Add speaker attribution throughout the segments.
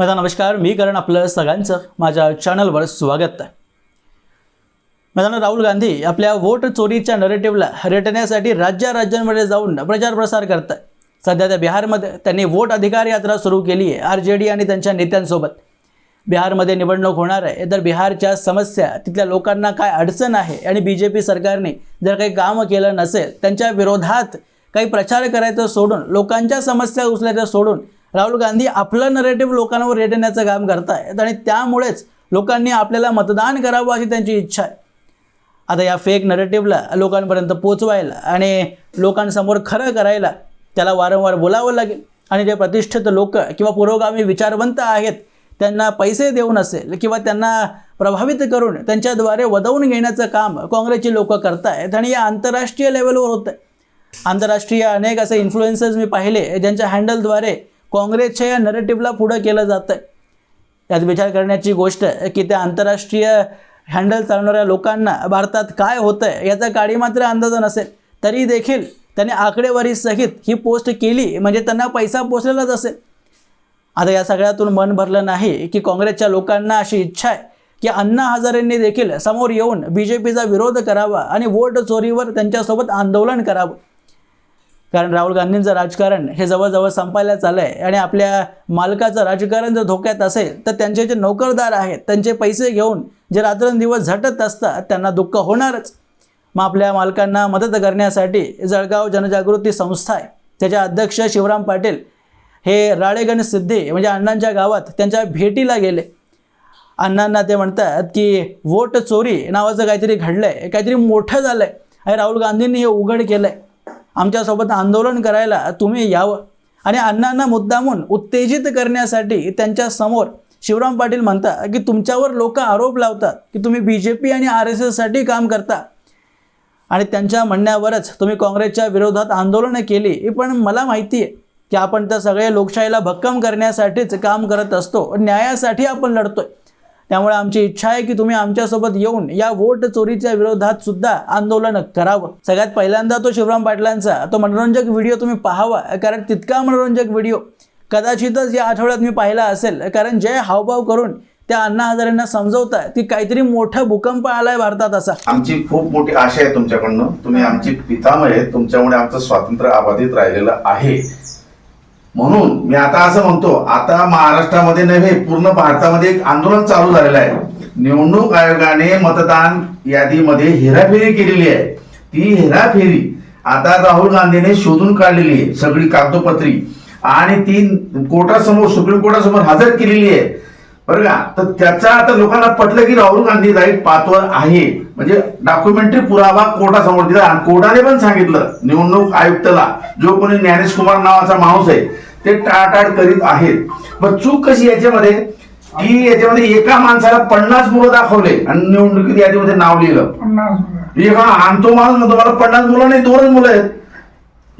Speaker 1: माझा नमस्कार मी करण आपलं सगळ्यांचं माझ्या चॅनलवर स्वागत आहे. मैदान राहुल गांधी आपल्या वोट चोरीच्या नरेटिव्हला रेटण्यासाठी राज्या राज्यांमध्ये जाऊन प्रचार प्रसार करत आहे सध्या त्या बिहारमध्ये त्यांनी वोट अधिकार यात्रा सुरू केली आहे आर जे डी आणि त्यांच्या नेत्यांसोबत. बिहारमध्ये निवडणूक होणार आहे तर बिहारच्या समस्या तिथल्या लोकांना काय अडचण आहे आणि बी जे पी सरकारने जर काही कामं केलं नसेल त्यांच्या विरोधात काही प्रचार करायचं सोडून लोकांच्या समस्या उचलायचं सोडून राहुल गांधी आपलं नरेटिव्ह लोकांवर रेटण्याचं काम करतायत आणि त्यामुळेच लोकांनी आपल्याला मतदान करावं अशी त्यांची इच्छा आहे. आता या फेक नरेटिव्हला लोकांपर्यंत पोचवायला आणि लोकांसमोर खरं करायला त्याला वारंवार बोलावं लागेल. आणि जे प्रतिष्ठित लोक किंवा पुरोगामी विचारवंत आहेत त्यांना पैसे देऊन असेल किंवा त्यांना प्रभावित करून त्यांच्याद्वारे वदवून घेण्याचं काम काँग्रेसची लोक करतायत आणि या आंतरराष्ट्रीय लेवलवर होतं आहे आंतरराष्ट्रीय अनेक असे इन्फ्लुएन्सर्स मी पाहिले ज्यांच्या हँडलद्वारे काँग्रेसच्या या नरेटिव्हला पुढं केलं जातं आहे यात विचार करण्याची गोष्ट की त्या आंतरराष्ट्रीय हँडल चालवणाऱ्या लोकांना भारतात काय होतं आहे याचा काळी मात्र अंदाज नसेल. तरी देखील त्यांनी आकडेवारीसहित ही पोस्ट केली म्हणजे त्यांना पैसा पोचलेलाच असेल. आता या सगळ्यातून मन भरलं नाही की काँग्रेसच्या लोकांना अशी इच्छा आहे की अण्णा हजारेंनी देखील समोर येऊन बी जे पीचा विरोध करावा आणि वोट चोरीवर त्यांच्यासोबत आंदोलन करावं. कारण राहुल गांधींचं राजकारण हे जवळजवळ संपायला चाललं आहे आणि आपल्या मालकाचं राजकारण जर धोक्यात असेल तर त्यांचे जे नोकरदार आहेत त्यांचे पैसे घेऊन जे रात्रंदिवस झटत असतात त्यांना दुःख होणारच. मग आपल्या मालकांना मदत करण्यासाठी जळगाव जनजागृती संस्था आहे. त्याच्या अध्यक्ष शिवराम पाटील हे राळेगण सिद्धी म्हणजे अण्णांच्या गावात त्यांच्या भेटीला गेले. अण्णांना ते म्हणतात की वोट चोरी नावाचं काहीतरी घडलं आहे काहीतरी मोठं झालं आहे आणि राहुल गांधींनी हे उघड केलं आहे आमच्यासोबत आंदोलन करायला तुम्ही यावं. आणि अण्णांना मुद्दामून उत्तेजित करण्यासाठी त्यांच्यासमोर शिवराम पाटील म्हणतात की तुमच्यावर लोक आरोप लावतात की तुम्ही बी जे पी आणि आर एस एससाठी काम करता. आणि त्यांच्या म्हणण्यावरच तुम्ही काँग्रेसच्या विरोधात आंदोलनं केली. पण मला माहिती आहे की आपण त्या सगळ्या लोकशाहीला भक्कम करण्यासाठीच काम करत असतो. न्यायासाठी आपण लढतोय. त्यामुळे आमची इच्छा आहे की तुम्ही आमच्यासोबत येऊन या वोट चोरीच्या विरोधात सुद्धा आंदोलन करावं. सगळ्यात पहिल्यांदा तो शिवराम पाटलांचा तो मनोरंजक व्हिडिओ तुम्ही पाहावा कारण तितका मनोरंजक व्हिडिओ. कदाचितच या आठवड्यात मी पाहिला असेल कारण जे हावभाव करून त्या अण्णा हजारेंना समजवताय की काहीतरी मोठा भूकंप आलाय भारतात असा.
Speaker 2: आमची खूप मोठी आशा आहे तुमच्याकडनं. तुम्ही आमची पितामह आहेत तुमच्यामुळे आमचं स्वातंत्र्य अबाधित राहिलेलं आहे. म्हणून मी आता असं म्हणतो आता महाराष्ट्रामध्ये नव्हे पूर्ण भारतामध्ये एक आंदोलन चालू झालेलं आहे. निवडणूक आयोगाने मतदान यादीमध्ये हेराफेरी केलेली आहे. ती हेराफेरी आता राहुल गांधीने शोधून काढलेली आहे सगळी कागदोपत्री. आणि ती कोर्टासमोर सुप्रीम कोर्टासमोर हजर केलेली आहे. बरं का? तर त्याचा आता लोकांना पटलं की राहुल गांधी राईट पाथवर आहे. म्हणजे डॉक्युमेंटरी पुरावा कोर्टासमोर दिला आणि कोर्टाने पण सांगितलं निवडणूक आयुक्ताला जो कोणी ज्ञानेश कुमार नावाचा माणूस आहे ते टाळाटाळ करीत आहेत. पण चूक कशी याच्यामध्ये? की याच्यामध्ये एका माणसाला पन्नास मुलं दाखवले आणि निवडणुकीत यादीमध्ये नाव लिहिलं. एका आणि तो माणूस म्हणतो मला पन्नास मुलं नाही दोनच मुलं आहेत.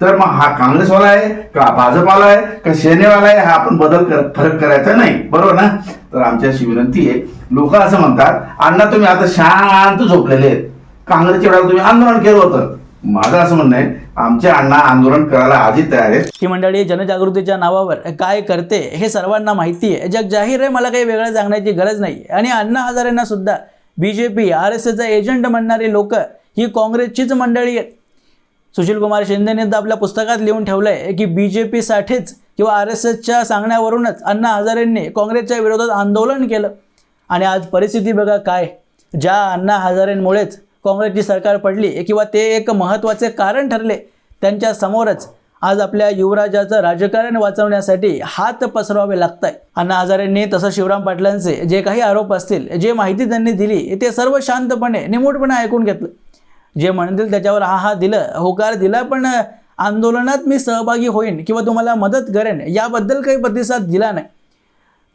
Speaker 2: तर मग हा काँग्रेसवाला आहे का भाजपवाला आहे का सेनेवाला आहे हा आपण बदल कर फरक करायचा नाही. बरोबर ना? तर आमची अशी विनंती आहे लोक असं म्हणतात अण्णा तुम्ही आता शांत झोपलेले आहेत. काँग्रेसच्या वेळेला तुम्ही आंदोलन केलं होतं. माझं असं म्हणणं आहे आमचे अण्णा आंदोलन करायला आजही तयार आहेत.
Speaker 1: ही मंडळी जनजागृतीच्या नावावर काय करते हे सर्वांना माहिती आहे. जग जाहीर आहे मला काही वेगळं सांगण्याची गरज नाही. आणि अण्णा हजारेंना सुद्धा B J P R S एसचा agent म्हणणारी लोक ही काँग्रेसचीच मंडळी आहेत. सुशील कुमार शिंदेने तर आपल्या पुस्तकात लिहून ठेवलं आहे की बी जे पीसाठीच किंवा आर एस एसच्या सांगण्यावरूनच अण्णा हजारेंनी काँग्रेसच्या विरोधात आंदोलन केलं. आणि आज परिस्थिती बघा काय. ज्या अण्णा हजारेंमुळेच काँग्रेसची सरकार पडली किंवा ते एक महत्त्वाचे कारण ठरले त्यांच्या समोरच आज आपल्या युवराजाचं राजकारण वाचवण्यासाठी हात पसरवावे लागत आहे अण्णा हजारेंनी तसं शिवराम पाटलांचे जे काही आरोप असतील जे माहिती त्यांनी दिली ते सर्व शांतपणे निमूटपणे ऐकून घेतलं. जे म्हणतील त्याच्यावर हा हा दिलं होकार दिला पण आंदोलनात मी सहभागी होईन किंवा तुम्हाला मदत करेन याबद्दल काही प्रतिसाद दिला नाही.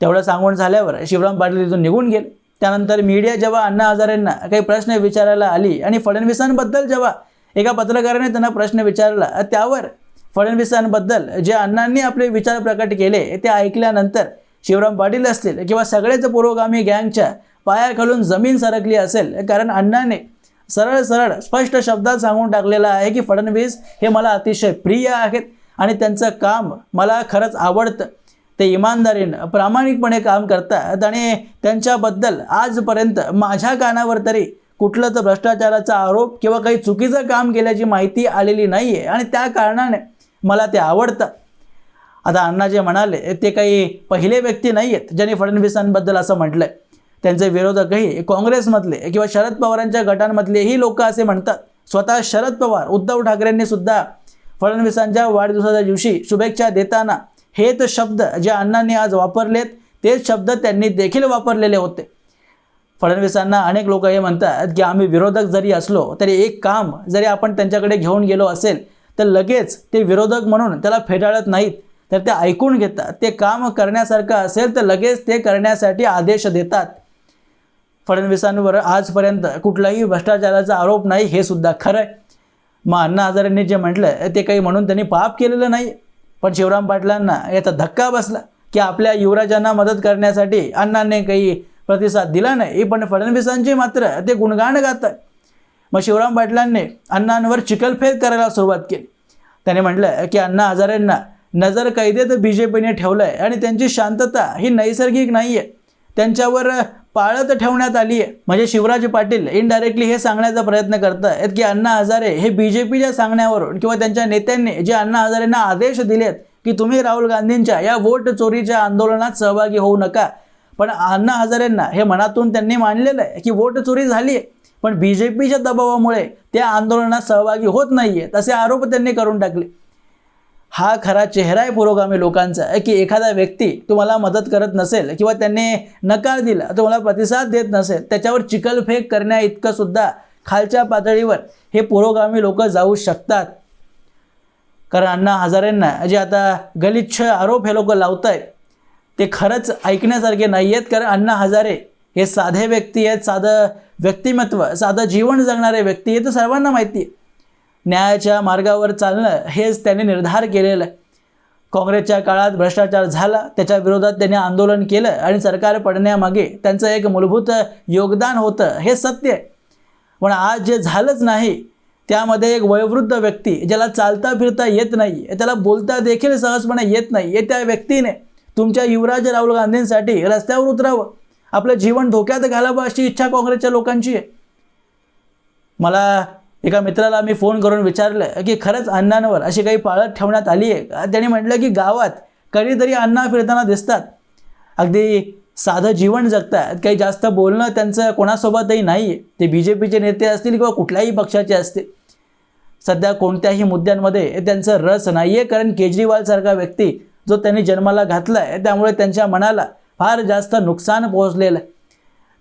Speaker 1: तेवढं सांगून झाल्यावर शिवराम पाटील तिथून निघून गेले. त्यानंतर मीडिया जेव्हा अण्णा हजारेंना काही प्रश्न विचारायला आली आणि फडणवीसांबद्दल जेव्हा एका पत्रकाराने त्यांना प्रश्न विचारला त्यावर फडणवीसांबद्दल जे अण्णांनी आपले विचार प्रकट केले ते ऐकल्यानंतर शिवराम पाटील असतील किंवा सगळेच पुरोगामी गँगच्या पायाखालून जमीन सरकली असेल कारण अण्णाने सरळ सरळ स्पष्ट शब्दात सांगून टाकलेलं आहे की फडणवीस हे मला अतिशय प्रिय आहेत आणि त्यांचं काम मला खरंच आवडतं. ते इमानदारीनं प्रामाणिकपणे काम करतात आणि त्यांच्याबद्दल आजपर्यंत माझ्या कानावर तरी कुठलं तर भ्रष्टाचाराचा आरोप किंवा काही चुकीचं काम केल्याची माहिती आलेली नाही आहे आणि त्या कारणाने मला ते आवडतं. आता अण्णा जे म्हणाले ते काही पहिले व्यक्ती नाही आहेत ज्यांनी फडणवीसांबद्दल असं म्हटलंय. त्यांचे विरोधकही काँग्रेसमधले किंवा शरद पवारांच्या गटांमधलेही लोक असे म्हणतात. स्वतः शरद पवार उद्धव ठाकरेंनी सुद्धा फडणवीसांच्या वाढदिवसाच्या दिवशी शुभेच्छा देताना हेच शब्द जे अण्णांनी आज वापरलेत तेच शब्द त्यांनी देखील वापरलेले होते. फडणवीसांना अनेक लोक हे म्हणतात की आम्ही विरोधक जरी असलो तरी एक काम जरी आपण त्यांच्याकडे घेऊन गेलो असेल तर लगेच ते विरोधक म्हणून त्याला फेटाळत नाहीत तर ते ऐकून घेतात. ते काम करण्यासारखं असेल तर लगेच ते करण्यासाठी आदेश देतात. फडणवीसांवर आजपर्यंत कुठलाही भ्रष्टाचाराचा आरोप नाही हे सुद्धा खरं आहे. मग अण्णा हजारेंनी जे म्हटलं ते काही म्हणून त्यांनी पाप केलेलं नाही. पण शिवराम पाटलांना याचा धक्का बसला की आपल्या युवराजांना मदत करण्यासाठी अण्णांनी काही प्रतिसाद दिला नाही. पण फडणवीसांची मात्र ते गुणगाण गात आहे मग शिवराम पाटलांनी अण्णांवर चिखलफेद करायला सुरुवात केली. त्याने म्हटलं की अण्णा हजारेंना नजर कैदेत बी जे पीने ठेवलं आहे आणि त्यांची शांतता ही नैसर्गिक नाही आहे त्यांच्यावर पाळत ठेवण्यात आली आहे. म्हणजे शिवराज पाटील इनडायरेक्टली हे सांगण्याचा प्रयत्न करत आहेत की अण्णा हजारे हे बी जे पीच्या सांगण्यावरून किंवा त्यांच्या नेत्यांनी जे अण्णा हजारेंना आदेश दिलेत की तुम्ही राहुल गांधींच्या या वोट चोरीच्या आंदोलनात सहभागी होऊ नका. पण अण्णा हजारेंना हे मनातून त्यांनी मानलेलं आहे की वोट चोरी झाली आहे पण बी जे पीच्या दबावामुळे त्या आंदोलनात सहभागी होत नाही आहेत असे आरोप त्यांनी करून टाकले. हा खरा चेहरा आहे पुरोगामी लोकांचा की एखादा व्यक्ती तुम्हाला मदत करत नसेल किंवा त्यांनी नकार दिला तुम्हाला प्रतिसाद देत नसेल त्याच्यावर चिखलफेक करण्या इतकं सुद्धा खालच्या पातळीवर हे पुरोगामी लोक जाऊ शकतात. कारण अण्णा हजारेंना जे आता गलिच्छ आरोप हे लोक लावत आहेत ते खरंच ऐकण्यासारखे नाही आहेत कारण अण्णा हजारे हे साधे व्यक्ती आहेत साधं व्यक्तिमत्व साधं जीवन जगणारे व्यक्ती हे तर सर्वांना माहिती आहे. न्यायाच्या मार्गावर चालणं हेच त्यांनी निर्धार केलेलं. आहे काँग्रेसच्या काळात भ्रष्टाचार झाला त्याच्या विरोधात त्यांनी आंदोलन केलं आणि सरकार पडण्यामागे त्यांचं एक मूलभूत योगदान होतं हे सत्य आहे. पण आज जे झालंच नाही त्यामध्ये एक वयोवृद्ध व्यक्ती ज्याला चालता फिरता येत नाही त्याला बोलता देखील सहजपणे येत नाही हे त्या व्यक्तीने तुमच्या युवराज राहुल गांधींसाठी रस्त्यावर उतरावं. आपलं जीवन धोक्यात घालावं अशी इच्छा काँग्रेसच्या लोकांची आहे. मला एका मित्राला मी फोन करून विचारलं की खरंच अण्णांवर अशी काही पाळत ठेवण्यात आली आहे त्याने म्हटलं की गावात कधीतरी अण्णा फिरताना दिसतात. अगदी साधं जीवन जगतात. काही जास्त बोलणं त्यांचं कोणासोबतही नाही. आहे ते बी जे पीचे नेते असतील किंवा कुठल्याही पक्षाचे असतील. सध्या कोणत्याही मुद्द्यांमध्ये त्यांचं रस नाही आहे कारण केजरीवालसारखा व्यक्ती जो त्यांनी जन्माला घातला आहे त्यामुळे त्यांच्या मनाला फार जास्त नुकसान पोहोचलेलं आहे.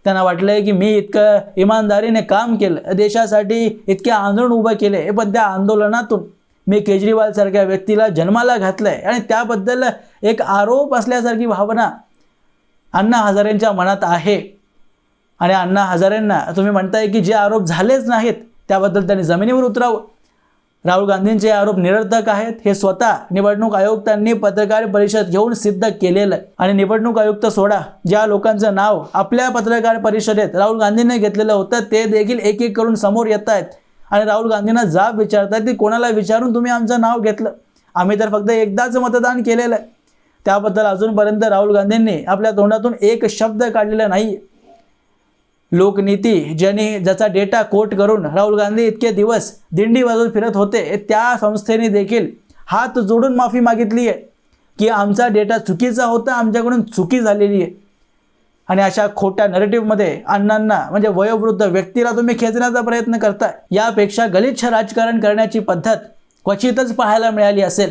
Speaker 1: त्यांना वाटलं की मी इतकं इमानदारीने काम केलं देशासाठी इतके आंदोलन उभं केले पण त्या आंदोलनातून मी केजरीवालसारख्या व्यक्तीला जन्माला घातलं आहे आणि त्याबद्दल एक आरोप असल्यासारखी भावना अण्णा हजारेंच्या मनात आहे. आणि अण्णा हजारेंना तुम्ही म्हणताय की जे आरोप झालेच नाहीत त्याबद्दल त्यांनी जमिनीवर उतरावं. राहुल गांधींचे आरोप निरर्थक आहेत. हे स्वतः निवडणूक आयुक्तांनी पत्रकार परिषद घेऊन सिद्ध केलेलं आहे. आणि निवडणूक आयुक्त सोडा ज्या लोकांचं नाव आपल्या पत्रकार परिषदेत राहुल गांधींनी घेतलेलं होतं ते देखील एक एक करून समोर येत आहेत. आणि राहुल गांधींना जाब विचारतात की कोणाला विचारून तुम्ही आमचं नाव घेतलं? आम्ही तर फक्त एकदाच मतदान केलेलं आहे. त्याबद्दल अजूनपर्यंत राहुल गांधींनी आपल्या तोंडातून एक शब्द काढलेला नाही लोकनीती ज्यांनी ज्याचा डेटा कोट करून राहुल गांधी इतके दिवस दिंडी वाजवून फिरत होते त्या संस्थेने देखील हात जोडून माफी मागितली आहे की आमचा डेटा चुकीचा होता आमच्याकडून चुकी झालेली आहे. आणि अशा खोट्या नरेटिव्हमध्ये अण्णांना म्हणजे वयोवृद्ध व्यक्तीला तुम्ही खेचण्याचा प्रयत्न करताय यापेक्षा गलिच्छ राजकारण करण्याची पद्धत क्वचितच पाहायला मिळाली असेल.